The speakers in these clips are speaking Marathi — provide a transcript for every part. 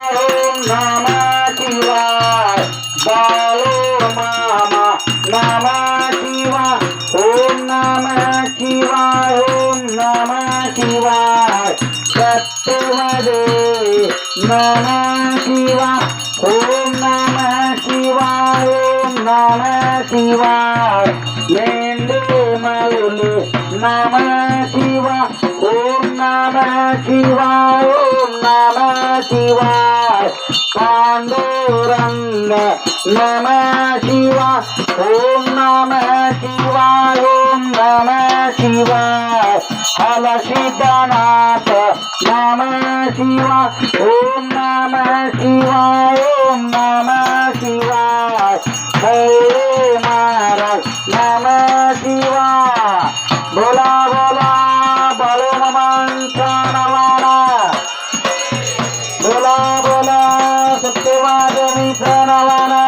ओम नमः शिवाय बालो मामा नमः शिवाय ओम नमः शिवाय ओम नमः शिवाय सत्यवदे नमः शिवाय ओम नमः शिवाय ओम नमः शिवाय एंडे मरुले नमः शिवाय ओम நம சிவாய நம சிவாய பாண்டூரங்க நம சிவா ஓம் நம சிவாய ஓம் நம சிவாய ஹல சித்தநாத நம சிவா ஓம் நம சிவாய ஓம் நம प्रणवाना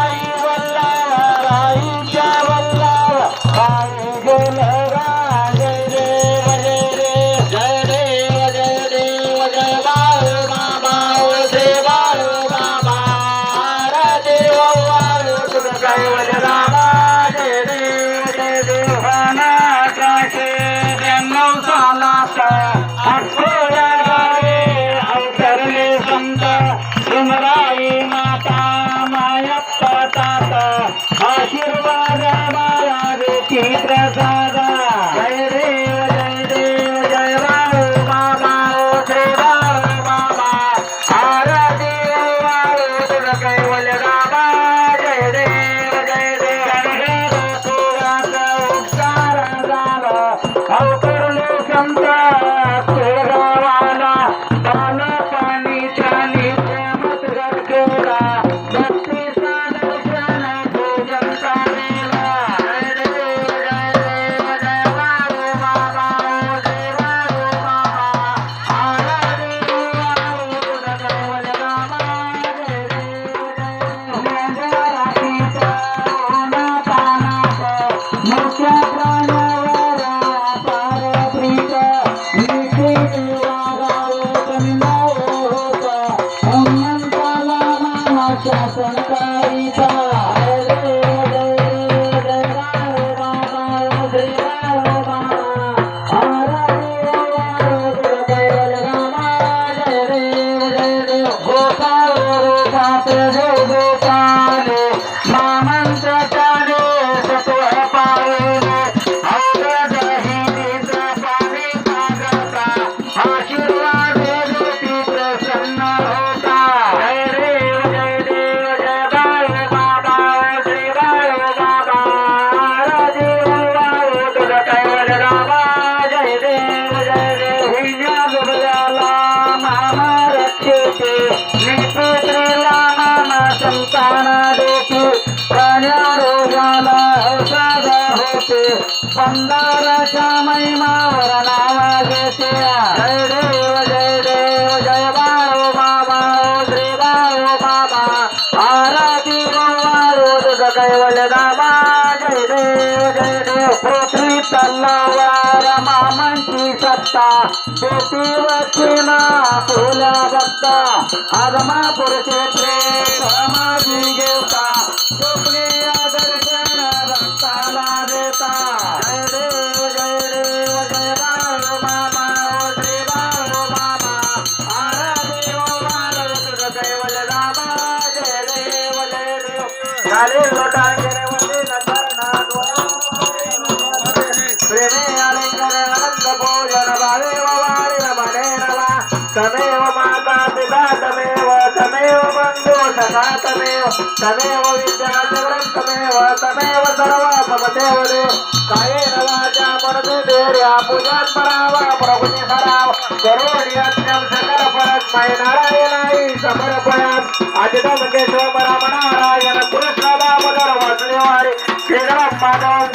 Oh. পিতা పొందాల శ్యామయ్య మా వరనామా చేసేయ జయ దేవ జయ దేవ జయ బావు బాబా శ్రీ బావు బాబా ఆరాతి గోవారు కైవల్య దామా జయ దేవ జయ దేవ పృథ్వీ తల్లవార మా మంచి సత్తా చేతి వచ్చిన పూల భక్త అదమా పురుషేత్రే సమాజీ దేవత స్వప్ని కాలేరు शम्भो सदा तमेव तमेव विद्याचक्रं तमेव तमेव सर्वा मम देवदेव कायेन वाचा मनसे धैर्या पूजात्मरावा प्रभुने सराव करोडि यज्ञं सकलपरस्मै नारायणाय समर्पयामि। अजितं केशवराम नारायण कृष्णदामोदर वासुदेवारे श्रीराम माधवं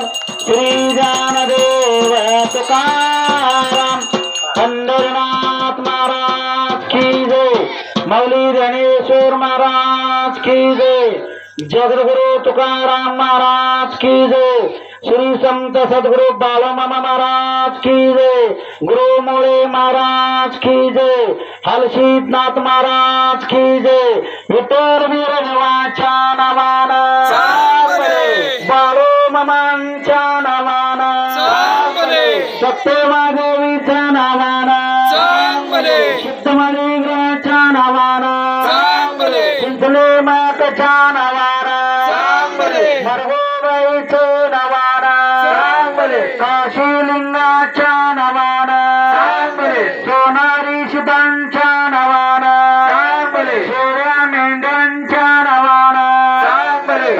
श्री ज्ञानदेव तुकाराम पंढरनाथ महाराज की जय। मौली धनेश्वर महाराज की जय। जगद्गुरु तुकाराम महाराज की जय। श्री संत सद्गुरु बालमामा महाराज की जय। गुरु मोळे महाराज की जय। हलशीतनाथ महाराज की जय। विठोर वीर निवाचा नवारा। मरगोबाईच नवारा। काशी लिंगाच्या नवारा। सोनारी शितांच्या नवारा। शेळ्या मेंढ्यांच्या नवारा।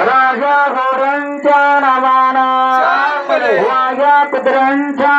राजा घोऱ्यांच्या नवारा। वाघ्या कुत्र्यांच्या